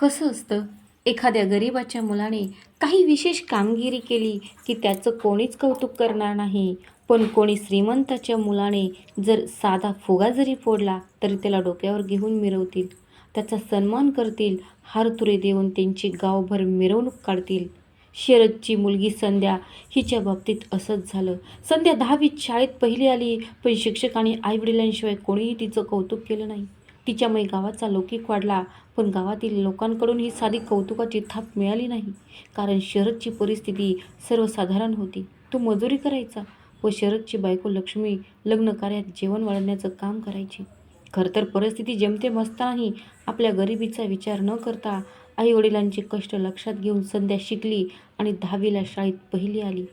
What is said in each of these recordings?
कसं असतं? एखाद्या गरिबाच्या मुलाने काही विशेष कामगिरी केली की त्याचं कोणीच कौतुक करणार नाही. पण कोणी श्रीमंताच्या मुलाने जर साधा फुगा जरी फोडला तरी त्याला डोक्यावर घेऊन मिरवतील. त्याचा सन्मान करतील हारतुरे देऊन त्यांची गावभर मिरवणूक काढतील. शरदची मुलगी संध्या हिच्या बाबतीत असंच झालं. संध्या दहावीत शाळेत पहिली आली पण शिक्षकांनी आईवडिलांशिवाय कोणीही तिचं कौतुक केलं नाही. तिच्यामुळे गावाचा लौकिक वाढला. पण गावातील लोकांकडून ही साधी कौतुकाची थाप मिळाली नाही. कारण शरदची परिस्थिती सर्वसाधारण होती. तो मजुरी करायचा व शरदची बायको लक्ष्मी लग्न कार्यात जेवण वाढवण्याचं काम करायची. खरं तर परिस्थिती जेमतेम असतानाही आपल्या गरिबीचा विचार न करता आईवडिलांचे कष्ट लक्षात घेऊन संध्या शिकली आणि दहावीला शाळेत पहिली आली.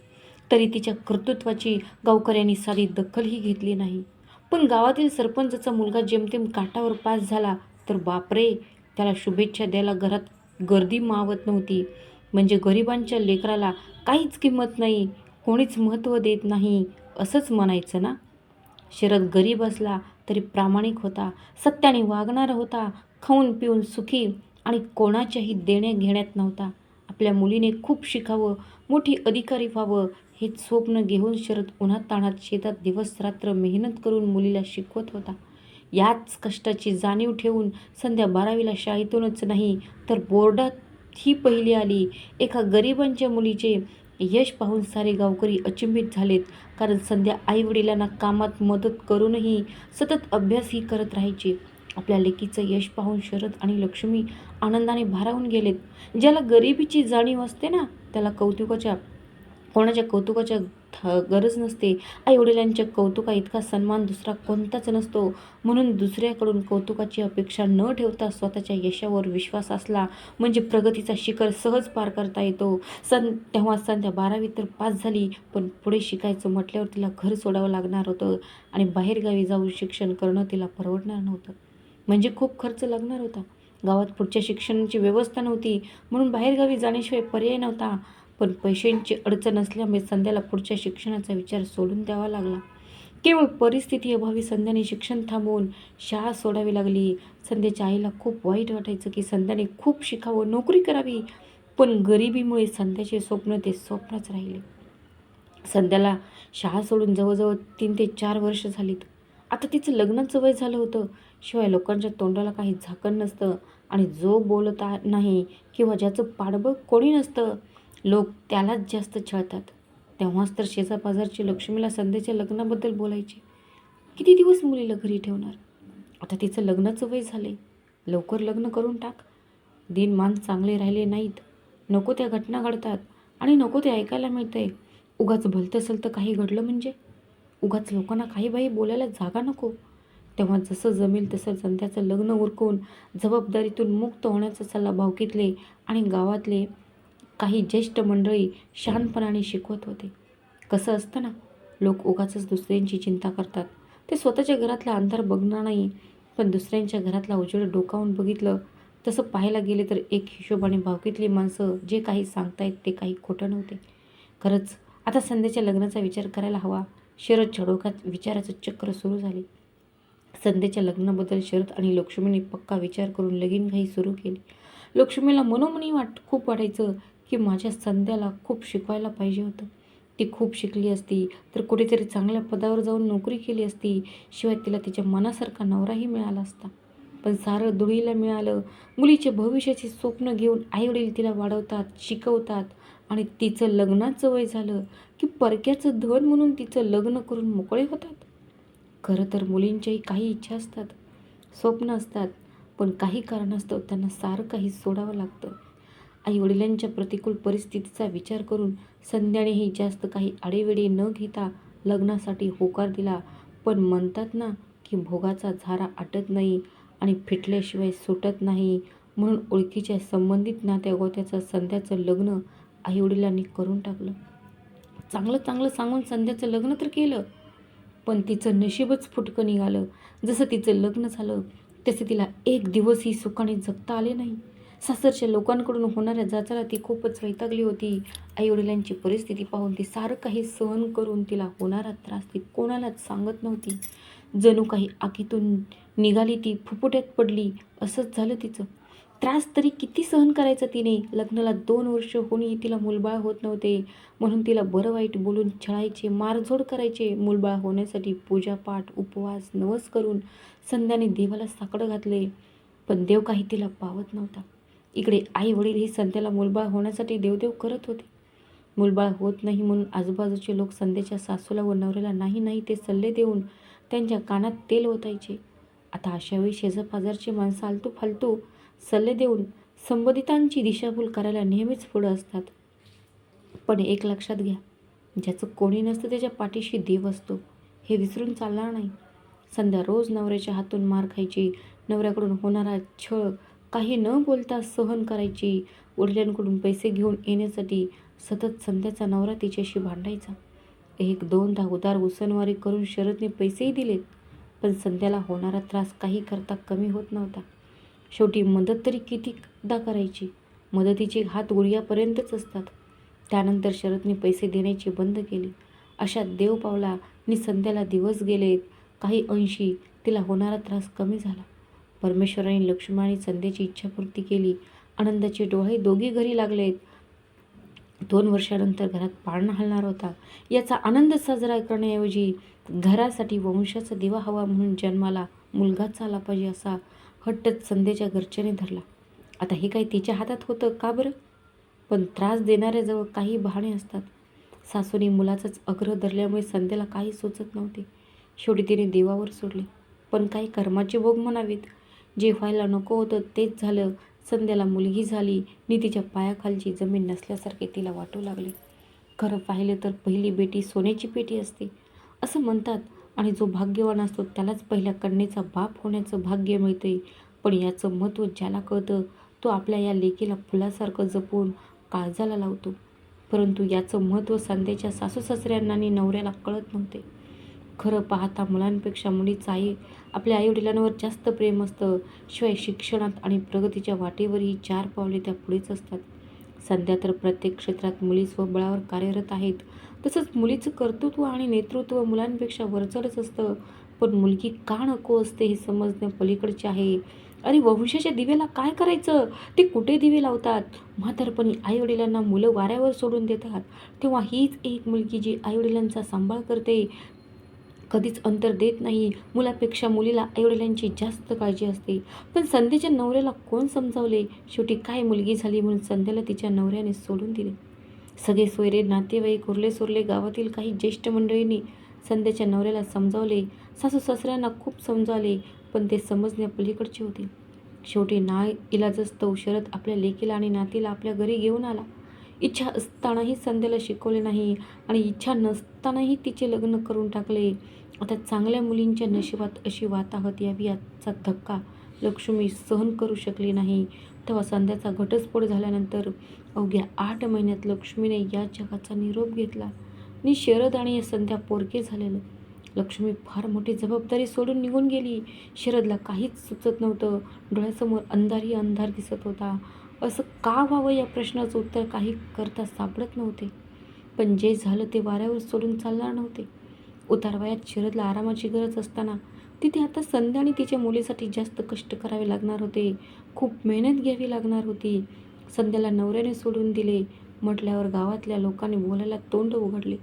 तरी तिच्या कर्तृत्वाची गावकऱ्यांनी साधी दखलही घेतली नाही. पण गावातील सरपंचाचा मुलगा जेमतेम काठावर पास झाला तर बापरे! त्याला शुभेच्छा द्यायला घरात गर्दी मावत नव्हती. म्हणजे गरिबांच्या लेकराला काहीच किंमत नाही कोणीच महत्त्व देत नाही असंच म्हणायचं ना? शरद गरीब असला तरी प्रामाणिक होता सत्याने वागणारा होता खाऊन पिऊन सुखी आणि कोणाच्याही देण्या घेण्यात नव्हता. आपल्या मुलीने खूप शिकावं मोठी अधिकारी व्हावं हे स्वप्न घेऊन शरद उन्हात ताणात शेतात दिवस रात्र मेहनत करून मुलीला शिकवत होता. याच कष्टाची जाणीव ठेवून संध्या बारावीला शाळेतूनच नाही तर बोर्डात ही पहिली आली. एका गरिबांच्या मुलीचे यश पाहून सारे गावकरी अचंबित झालेत कारण संध्या आईवडिलांना कामात मदत करूनही सतत अभ्यासही करत राहायची. आपल्या लेकीचं यश पाहून शरद आणि लक्ष्मी आनंदाने भारावून गेलेत. ज्याला गरिबीची जाणीव असते ना त्याला कौतुकाच्या कोणाच्या कौतुकाच्या गरज नसते. आईवडिलांच्या कौतुका इतका सन्मान दुसरा कोणताच नसतो. म्हणून दुसऱ्याकडून कौतुकाची अपेक्षा न ठेवता स्वतःच्या यशावर विश्वास असला म्हणजे प्रगतीचा शिखर सहज पार करता येतो. सं तेव्हा संध्या बारावी तर पास झाली पण पुढे शिकायचं म्हटल्यावर तिला घर सोडावं लागणार होतं आणि बाहेरगावी जाऊन शिक्षण करणं तिला परवडणार नव्हतं. म्हणजे खूप खर्च लागणार होता. गावात पुढच्या शिक्षणाची व्यवस्था नव्हती. म्हणून बाहेरगावी जाण्याशिवाय पर्याय नव्हता. पण पैशांची अडचण असल्यामुळे संध्याला पुढच्या शिक्षणाचा विचार सोडून द्यावा लागला. केवळ परिस्थिती अभावी संध्याने शिक्षण थांबवून शाळा सोडावी लागली. संध्याच्या आईला खूप वाईट वाटायचं की संध्याने खूप शिकावं नोकरी करावी. पण गरिबीमुळे संध्याचे स्वप्न ते स्वप्नच राहिले. संध्याला शाळा सोडून जवळजवळ तीन ते चार वर्ष झालीत. आता तिचं लग्नाचं वय झालं होतं. शिवाय लोकांच्या तोंडाला काही झाकण नसतं आणि जो बोलत आ- नाही किंवा ज्याचं पाठबळ कोणी नसतं लोक त्यालाच जास्त छळतात. तेव्हाच तर शेजापाजारची लक्ष्मीला संध्याच्या लग्नाबद्दल बोलायचे. किती दिवस मुलीला घरी ठेवणार? आता तिचं लग्नाचं वय झाले लवकर लग्न करून टाक. दिनमान चांगले राहिले नाहीत. नको त्या घटना घडतात. आणि नको ते ऐकायला मिळतंय. उगाच भलतं तर काही घडलं म्हणजे? उगाच लोकांना काही बाई बोलायला जागा नको. तेव्हा जसं जमेल तसं संध्याचं लग्न उरकून जबाबदारीतून मुक्त होण्याचा सल्ला भावकीतले आणि गावातले काही ज्येष्ठ मंडळी शहाणपणाने शिकवत होते. कसं असतं ना लोक उगाचच दुसऱ्यांची चिंता करतात. ते स्वतःच्या घरातला अंधार बघणार नाही पण दुसऱ्यांच्या घरातला उजेड डोकावून बघितलं तसं पाहायला गेले तर एक हिशोबाने भावकीतली माणसं जे काही सांगतायत ते काही खोटं नव्हते. खरंच आता संध्याच्या लग्नाचा विचार करायला हवा. शरद चढोकात विचाराचं चक्र सुरू झाले. संध्याच्या लग्नाबद्दल शरद आणि लक्ष्मीने पक्का विचार करून लगीनघाई सुरू केली. लक्ष्मीला मनोमनी वाट खूप वाटायचं की माझ्या संध्याला खूप शिकवायला पाहिजे होतं. ती खूप शिकली असती तर कुठेतरी चांगल्या पदावर जाऊन नोकरी केली असती शिवाय तिला तिच्या मनासारखा नवराही मिळाला असता. पण सारं दुळीला मिळालं मुलीचे भविष्याचे स्वप्न घेऊन आईवडील तिला वाढवतात शिकवतात आणि तिचं लग्नाचं वय झालं की परक्याचं धन म्हणून तिचं लग्न करून मोकळे होतात. खरं तर मुलींच्याही काही इच्छा असतात स्वप्न असतात पण काही कारणास्तव त्यांना सारं काही सोडावं लागतं. आई वडिलांच्या प्रतिकूल परिस्थितीचा विचार करून संध्यानेही जास्त काही आडेवेडे न घेता लग्नासाठी होकार दिला. पण म्हणतात ना की भोगाचा झारा आटत नाही आणि फिटल्याशिवाय सुटत नाही म्हणून ओळखीच्या संबंधित नात्यागोत्याचं संध्याचं लग्न आईवडिलांनी करून टाकलं. चांगलं चांगलं सांगून संध्याचं लग्न तर केलं पण तिचं नशीबच फुटकं निघालं. जसं तिचं लग्न झालं तसे तिला एक दिवसही सुखाने जगता आले नाही. सासरच्या लोकांकडून होणाऱ्या जाचाला ती खूपच वैतागली होती. आईवडिलांची परिस्थिती पाहून ती सारं काही सहन करून तिला होणारा त्रास ती कोणालाच सांगत नव्हती. जणू काही आगीतून निघाली ती फुफुट्यात पडली. असंच झालं तिचं. त्रास तरी किती सहन करायचा तिने? लग्नाला दोन वर्ष होऊनही तिला मूलबाळ होत नव्हते. म्हणून तिला बरं वाईट बोलून छळायचे मारझोड करायचे. मूलबाळ होण्यासाठी पूजापाठ उपवास नवस करून संध्याने देवाला साकडं घातले. पण देव काही तिला पावत नव्हता. इकडे आई वडील ही संध्याला मूलबाळ होण्यासाठी देवदेव करत होते. मुलबाळ होत नाही म्हणून आजूबाजूचे लोक संध्याच्या सासूला व नवऱ्याला नाही नाही ते सल्ले देऊन त्यांच्या कानात तेल ओतायचे. आता अशावेळी शेजापाजारची माणसं आलतू फालतू सल्ले देऊन संबंधितांची दिशाभूल करायला नेहमीच पुढं असतात. पण एक लक्षात घ्या ज्याचं कोणी नसतं त्याच्या पाठीशी देव असतो हे विसरून चालणार नाही. संध्या रोज नवऱ्याच्या हातून मार खायची नवऱ्याकडून होणारा छळ काही न बोलता सहन करायची. वडिलांकडून पैसे घेऊन येण्यासाठी सतत संध्याचा नवरा तिच्याशी भांडायचा. एक दोनदा उदार उसनवारी करून शरदने पैसेही दिलेत पण संध्याला होणारा त्रास काही करता कमी होत नव्हता. शेवटी मदत तरी कितीदा करायची? मदतीचे हात गुडघ्यापर्यंतच असतात. त्यानंतर शरदने पैसे देण्याची बंद केली. अशा देव पावला नि संध्याला दिवस गेलेत काही अंशी तिला होणारा त्रास कमी झाला. परमेश्वराने लक्ष्मणाने संध्याची इच्छापूर्ती केली. आनंदाचे डोळे दोघी घरी लागलेत. दोन वर्षानंतर घरात पाळणा हलणार होता. याचा आनंद साजरा करण्याऐवजी घरासाठी वंशाचा दिवा हवा म्हणून जन्माला मुलगाच आला पाहिजे असा हट्टच संध्याच्या घरच्याने धरला. आता हे काही तिच्या हातात होतं का बरं? पण त्रास देणाऱ्याजवळ काही बहाणे असतात. सासूने मुलाचाच अग्रह धरल्यामुळे संध्याला काही सुचत नव्हते. शेवटी तिने देवावर सोडले. पण काही कर्माचे भोग म्हणावेत. जे व्हायला नको होतं तेच झालं. संध्याला मुलगी झाली. नितीच्या पायाखालची जमीन नसल्यासारखे तिला वाटू लागले. खरं पाहिलं तर पहिली बेटी सोन्याची पेटी असते. असं म्हणतात आणि जो भाग्यवान असतो त्यालाच पहिल्या कन्येचा बाप होण्याचं भाग्य मिळते पण याचं महत्त्व ज्याला कळतं तो आपल्या या लेकीला फुलासारखं जपून काळजाला लावतो. परंतु याचं महत्त्व संध्याच्या सासू सासऱ्यांना आणि नवऱ्याला कळत नव्हते. खरं पाहता मुलांपेक्षा मुलीचं आई आपल्या आईवडिलांवर जास्त प्रेम असतं. शिवाय शिक्षणात आणि प्रगतीच्या वाटेवरही चार पावले त्या पुढेच असतात. सध्या तर प्रत्येक क्षेत्रात मुली स्वबळावर कार्यरत आहेत. तसंच मुलीचं कर्तृत्व आणि नेतृत्व मुलांपेक्षा वरचढच असतं. पण मुलगी का नको असते हे समजणं पलीकडचे आहे. अरे वंशाच्या दिव्याला काय करायचं? ते कुठे दिवे लावतात? म्हातारपणी आईवडिलांना मुलं वाऱ्यावर सोडून देतात. तेव्हा हीच एक मुलगी जी आईवडिलांचा सांभाळ करते कधीच अंतर देत नाही. मुलापेक्षा मुलीला आईवडिलांची जास्त काळजी असते. पण संध्याच्या नवऱ्याला कोण समजावले? शेवटी काय मुलगी झाली म्हणून संध्याला तिच्या नवऱ्याने सोडून दिले. सगळे सोयरे नातेवाईक उरले सोरले गावातील काही ज्येष्ठ मंडळींनी संध्याच्या नवऱ्याला समजावले. सासू सासऱ्यांना खूप समजावले पण ते समजण्या पलीकडचे होते. शेवटी ना इलाजस्तव शरद आपल्या लेकीला आणि नातीला आपल्या घरी घेऊन आला. इच्छा असतानाही संध्याला शिकवले नाही आणि इच्छा नसतानाही तिचे लग्न करून टाकले. आता चांगल्या मुलींच्या नशिबात अशी वाताहत यावी याचा धक्का लक्ष्मी सहन करू शकली नाही. तेव्हा संध्याचा घटस्फोट झाल्यानंतर अवघ्या आठ महिन्यात लक्ष्मीने या जगाचा निरोप घेतला. नि शरद आणि संध्या पोरके झालेलं. लक्ष्मी फार मोठी जबाबदारी सोडून निघून गेली. शरदला काहीच सुचत नव्हतं. डोळ्यासमोर अंधारही अंधार दिसत होता. असं का व्हावं या प्रश्नाचं उत्तर काही करता सापडत नव्हते. पण जे झालं ते वाऱ्यावर सोडून चालणार नव्हते. उतारवयात शरदला आरामाची गरज असताना तिथे आता संध्या आणि तिच्या मुलीसाठी जास्त कष्ट करावे लागणार होते. खूप मेहनत घ्यावी लागणार होती. संध्याला नवऱ्याने सोडून दिले. म्हटल्यावर गावातल्या लोकांनी बोलायला तोंड उघडले.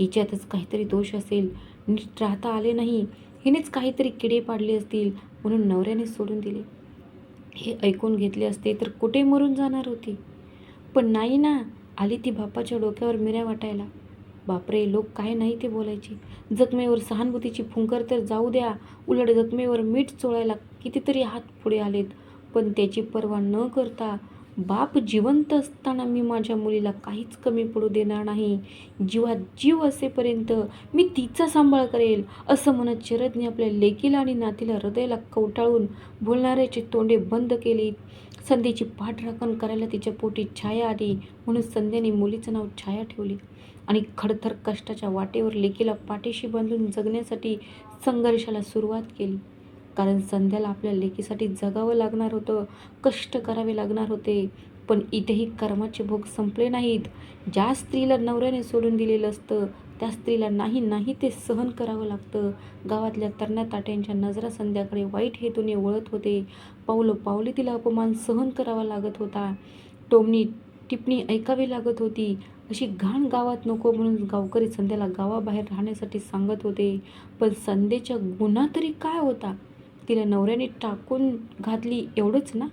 हिच्यातच काहीतरी दोष असेल. नीट राहता आले नाही. हिनेच काहीतरी किडे पाडले असतील म्हणून नवऱ्याने सोडून दिले. हे ऐकून घेतले असते तर कुठे मरून जाणार होती? पण नाही ना आली ती बापाच्या डोक्यावर मिऱ्या वाटायला. बापरे लोक काय नाही ते बोलायचे. जखमेवर सहानुभूतीची फुंकर तर जाऊ द्या उलट जखमेवर मीठ चोळायला कितीतरी हात पुढे आलेत. पण त्याची पर्वा न करता बाप जिवंत असताना मी माझ्या मुलीला काहीच कमी पडू देणार नाही. जीवात जीव असेपर्यंत मी तिचा सांभाळ करेल असं म्हणत शरदने आपल्या लेकीला आणि नातीला हृदयाला कवटाळून बोलणाऱ्याचे तोंडे बंद केली संध्येची पाठराखण करायला तिच्या पोटी छाया आली म्हणून संध्याने मुलीचं नाव छाया ठेवले. आणि खडतर कष्टाच्या वाटेवर लेकीला पाठीशी बांधून जगण्यासाठी संघर्षाला सुरुवात केली. कारण संध्याला आपल्या लेकीसाठी जगावं लागणार होतं कष्ट करावे लागणार होते. पण इथेही कर्माचे भोग संपले नाहीत. ज्या स्त्रीला नवऱ्याने सोडून दिलेलं असतं त्या स्त्रीला नाही नाही ते सहन करावं लागतं. गावातल्या तरण्या ताट्यांच्या नजरा संध्याकडे वाईट हेतूने वळत होते. पावलं पावले तिला अपमान सहन करावा लागत होता. टोमणी टिपणी ऐकावी लागत होती. अशी घाण गावात नको म्हणून गावकरी संध्याला गावाबाहेर राहण्यासाठी सांगत होते. पण संध्येच्या गुन्हा तरी काय होता? तिला नवऱ्याने टाकून घातली एवढंच ना?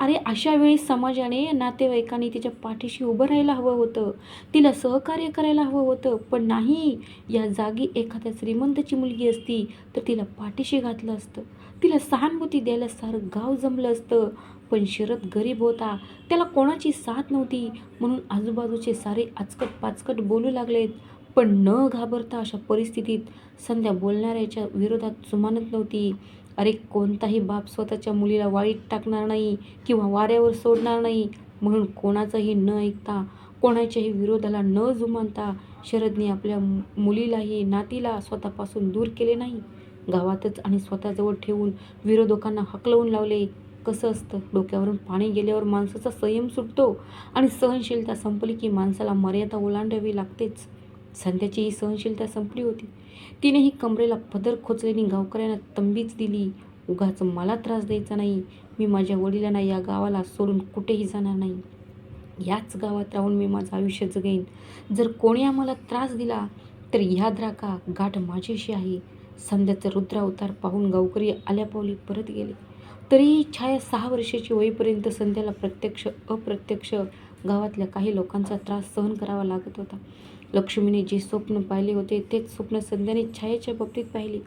अरे अशा वेळी समाजाने नातेवाईकांनी तिच्या पाठीशी उभं राहायला हवं होतं. तिला सहकार्य करायला हवं होतं. पण नाही या जागी एखाद्या श्रीमंताची मुलगी असती तर तिला पाठीशी घातलं असतं. तिला सहानुभूती द्यायला सारं गाव जमलं असतं. पण शरद गरीब होता. त्याला कोणाची साथ नव्हती. म्हणून आजूबाजूचे सारे आचकट पाचकट बोलू लागलेत. पण न घाबरता अशा परिस्थितीत संध्या बोलणाऱ्याच्या विरोधात जुमानत नव्हती. अरे कोणताही बाप स्वतःच्या मुलीला वाळीत टाकणार नाही किंवा वाऱ्यावर सोडणार नाही. म्हणून कोणाचंही न ऐकता कोणाच्याही विरोधाला न जुमानता शरदने आपल्या मुलीलाही नातीला स्वतःपासून दूर केले नाही. गावातच आणि स्वतःजवळ ठेवून विरोधकांना हकलवून लावले. कसं असतं डोक्यावरून पाणी गेल्यावर माणसाचा संयम सुटतो आणि सहनशीलता संपली की माणसाला मर्यादा ओलांडावी लागतेच. संध्याची ही सहनशीलता संपली होती. तिनेही कमरेला पदर खोचलेली गावकऱ्यांना तंबीच दिली उगाच मला त्रास द्यायचा नाही. मी माझ्या वडिलांना या गावाला सोडून कुठेही जाणार नाही. याच गावात राहून मी माझं आयुष्य जगेन. जर कोणी आम्हाला त्रास दिला तर याद राखा गाठ माझ्याशी आहे. संध्याचं रुद्रावतार पाहून गावकरी आल्यापावली परत गेले. तरीही छाया सहा वर्षाची होईपर्यंत संध्याला प्रत्यक्ष अप्रत्यक्ष गावातल्या काही लोकांचा त्रास सहन करावा लागत होता. लक्ष्मीने जे स्वप्न पाहिले होते तेच स्वप्न संध्याने छायेच्या बाबतीत पाहिले.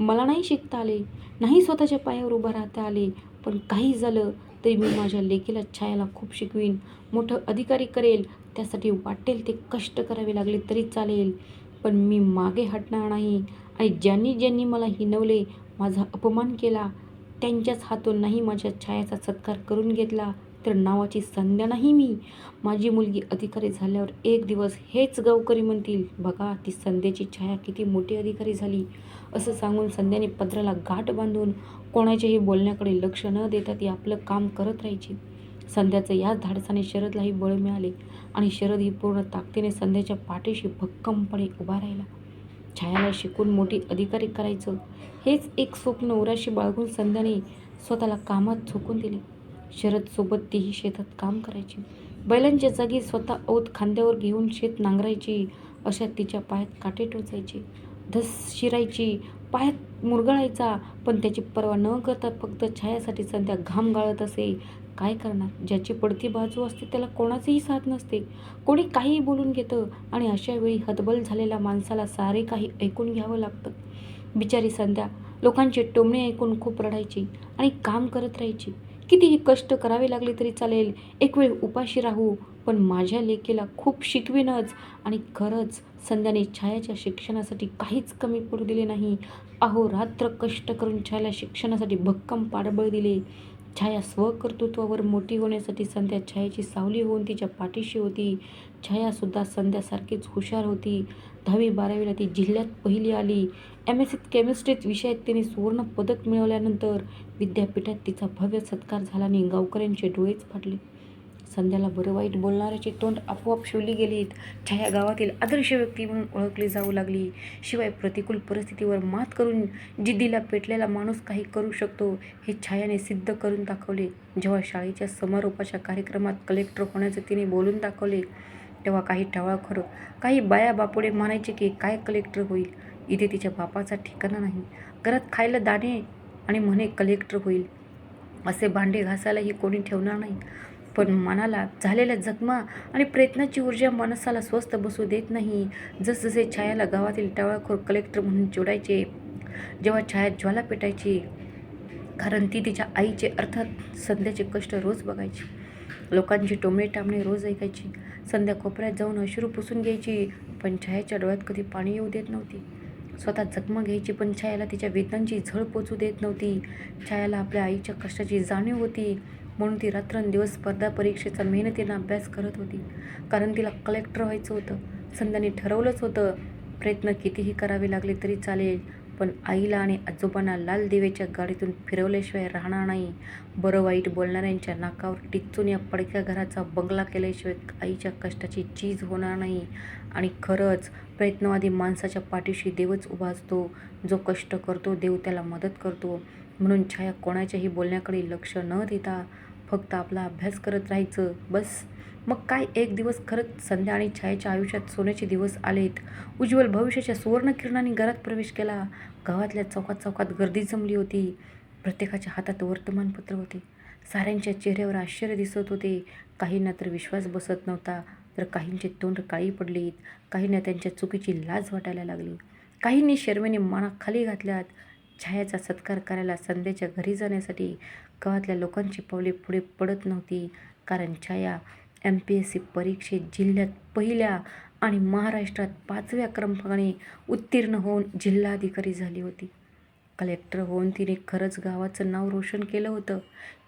मला नाही शिकता आले नाही स्वतःच्या पायावर उभं राहता आले पण काही झालं तरी मी माझ्या लेकीला छायाला खूप शिकवीन. मोठं अधिकारी करेल त्यासाठी वाटेल ते कष्ट करावे लागले तरी चालेल पण मी मागे हटणार नाही. आणि ज्यांनी ज्यांनी मला हिनवले माझा अपमान केला त्यांच्याच हातून नाही माझ्या छायाचा सत्कार करून घेतला. तर नावाची संध्या नाही मी. माझी मुलगी अधिकारी झाल्यावर एक दिवस हेच गावकरी म्हणतील बघा ती संध्याची छाया किती मोठी अधिकारी झाली. असं सांगून संध्याने पदराला गाठ बांधून कोणाच्याही बोलण्याकडे लक्ष न देता ती आपलं काम करत राहायची. संध्याचं याच धाडसाने शरदलाही बळ मिळाले आणि शरद ही पूर्ण ताकदीने संध्याच्या पाठीशी भक्कमपणे उभा राहिला. छायाला शिकून मोठी अधिकारी करायचं हेच एक स्वप्न उराशी बाळगून संध्याने स्वतःला कामात झोकून दिले. शरदसोबत तीही शेतात काम करायची. बैलांच्या जागी स्वतः औत खांद्यावर घेऊन शेत नांगरायची अशा तिच्या पायात काटे टोचायचे. धस शिरायची पायात मुरगळायचा पण त्याची पर्वा न करता फक्त छायासाठी सध्या घाम गाळत असे. काय करणार? ज्याची पडती बाजू असते त्याला कोणाचेही साथ नसते. कोणी काहीही बोलून घेतं आणि अशा वेळी हतबल झालेल्या माणसाला सारे काही ऐकून घ्यावं लागतं. बिचारी संध्या लोकांचे टोमणे ऐकून खूप रडायची आणि काम करत राहायची. कितीही कष्ट करावे लागले तरी चालेल. एक वेळ उपाशी राहू. पण माझ्या लेकीला खूप शिकवीनच. आणि खरंच संध्याने छायाच्या शिक्षणासाठी काहीच कमी पडू दिले नाही. अहो रात्र कष्ट करून छायाला शिक्षणासाठी भक्कम पाठबळ दिले. छाया स्वकर्तृत्वावर मोठी होण्यासाठी संध्या छायाची सावली होऊन तिच्या पाठीशी होती. छायासुद्धा संध्यासारखीच हुशार होती. दहावी बारावीला ती जिल्ह्यात पहिली आली. एम एस सीत केमिस्ट्रीत विषयात तिने सुवर्ण पदक मिळवल्यानंतर विद्यापीठात तिचा भव्य सत्कार झाला आणि गावकऱ्यांचे डोळेच फाटले. संध्याला बरं वाईट बोलणाऱ्याचे तोंड आपोआप शिवली गेलीत छाया गावातील आदर्श व्यक्ती म्हणून ओळखली जाऊ लागली. शिवाय प्रतिकूल परिस्थितीवर मात करून जिद्दीला पेटलेला माणूस काही करू शकतो हे छायाने सिद्ध करून दाखवले. जेव्हा शाळेच्या समारोपाच्या कार्यक्रमात कलेक्टर होण्याचं तिने बोलून दाखवले तेव्हा काही टवाळखोर काही बाया बापुडे म्हणायचे की काय कलेक्टर होईल? इथे तिच्या बापाचा ठिकाणा नाही. घरात खायला दाणे आणि म्हणे कलेक्टर होईल. असे भांडे घासायलाही कोणी ठेवणार नाही. पण मनाला झालेल्या जखमा आणि प्रयत्नाची ऊर्जा माणसाला स्वस्थ बसू देत नाही. जसजसे छायाला गावातील टवाळखोर कलेक्टर म्हणून जोडायचे जेव्हा छाया ज्वाला पेटायची कारण ती तिच्या आईचे अर्थात संध्याचे कष्ट रोज बघायची. लोकांची टोमणे टामणे रोज ऐकायची. संध्या कोपऱ्यात जाऊन अश्रू पुसून घ्यायची पण छायाच्या डोळ्यात कधी पाणी येऊ देत नव्हती. स्वतः जखमा घ्यायची पण छायाला तिच्या वेदनांची झळ पोचू देत नव्हती. छायाला आपल्या आईच्या कष्टाची जाणीव होती. म्हणून ती रात्रंदिवस स्पर्धा परीक्षेचा मेहनतीनं अभ्यास करत होती. कारण तिला कलेक्टर व्हायचं होतं. संध्याने ठरवलंच होतं प्रयत्न कितीही करावे लागले तरी चालेल पण आईला आणि आजोबांना लाल दिव्याच्या गाडीतून फिरवल्याशिवाय राहणार नाही. बरं वाईट बोलणाऱ्यांच्या नाकावर टिचून या पडक्या घराचा बंगला केल्याशिवाय आईच्या कष्टाची चीज होणार नाही. आणि खरंच प्रयत्नवादी माणसाच्या पाठीशी देवच उभा असतो. जो कष्ट करतो देव त्याला मदत करतो. म्हणून छाया कोणाच्याही बोलण्याकडे लक्ष न देता फक्त आपला अभ्यास करत राहायचं. बस. मग काय एक दिवस खरंच संध्या आणि छायाच्या आयुष्यात सोन्याचे दिवस आलेत? उज्ज्वल भविष्याच्या सुवर्णकिरणांनी घरात प्रवेश केला. गावातल्या चौकात चौकात गर्दी जमली होती. प्रत्येकाच्या हातात वर्तमानपत्र होते. साऱ्यांच्या चेहऱ्यावर आश्चर्य दिसत होते. काहींना तर विश्वास बसत नव्हता. तर काहींचे तोंड काळी पडलीत. काहींना त्यांच्या चुकीची लाज वाटायला लागली. काहींनी शर्मेने माना खाली घातल्यात. छायाचा सत्कार करायला संध्याच्या घरी जाण्यासाठी गावातल्या लोकांची पावले पुढे पडत नव्हती. कारण Chhaya M P S C परीक्षेत जिल्ह्यात पहिल्या आणि महाराष्ट्रात पाचव्या क्रमांकाने उत्तीर्ण होऊन जिल्हाधिकारी झाली होती. कलेक्टर होऊन तिने खरंच गावाचं नाव रोशन केलं होतं.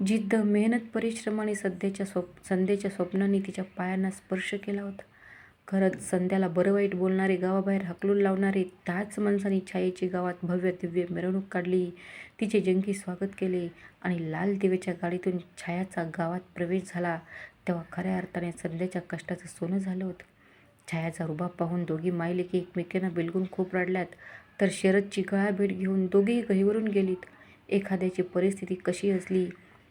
जिद्द मेहनत परिश्रमाने सध्याच्या स्वप संध्याच्या स्वप्नांनी तिच्या पायांना स्पर्श केला होता. खरंच संध्याला बरं वाईट बोलणारे गावाबाहेर हकलून लावणारे त्याच माणसाने छायेची गावात भव्य दिव्य मिरवणूक काढली. तिचे जंगी स्वागत केले आणि लाल दिवेच्या गाडीतून छायाचा गावात प्रवेश झाला. तेव्हा खऱ्या अर्थाने संध्याच्या कष्टाचं सोनं झालं होतं. छायाचा रुबाब पाहून दोघी मायले की बिलगून खूप रडल्यात. तर शरदची गळा भेट घेऊन दोघेही गहीवरून गेलीत. एखाद्याची परिस्थिती कशी असली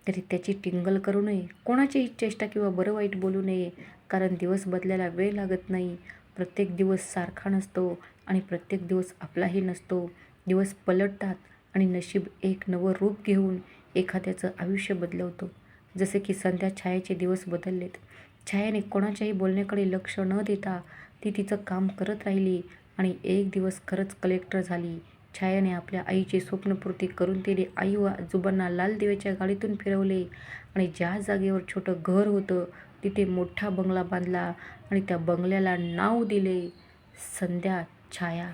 तरी त्याची टिंगल करू नये कोणाचीही चेष्टा किंवा बरं वाईट बोलू नये कारण दिवस बदलायला वेळ लागत नाही. प्रत्येक दिवस सारखा नसतो आणि प्रत्येक दिवस आपलाही नसतो. दिवस पलटतात आणि नशीब एक नवं रूप घेऊन एखाद्याचं आयुष्य बदलवतो. जसे की संध्या छायेचे दिवस बदललेत. छायाने कोणाच्याही बोलण्याकडे लक्ष न देता ती तिचं काम करत राहिली आणि एक दिवस खरंच कलेक्टर झाली. छायाने आपल्या आईची स्वप्नपूर्ती करून तिने आई व आजोबांना लाल दिव्याच्या गाडीतून फिरवले आणि ज्या जागेवर छोटं घर होतं तिथे मोठा बंगला बांधला आणि त्या बंगल्याला नाव दिले संध्या छाया.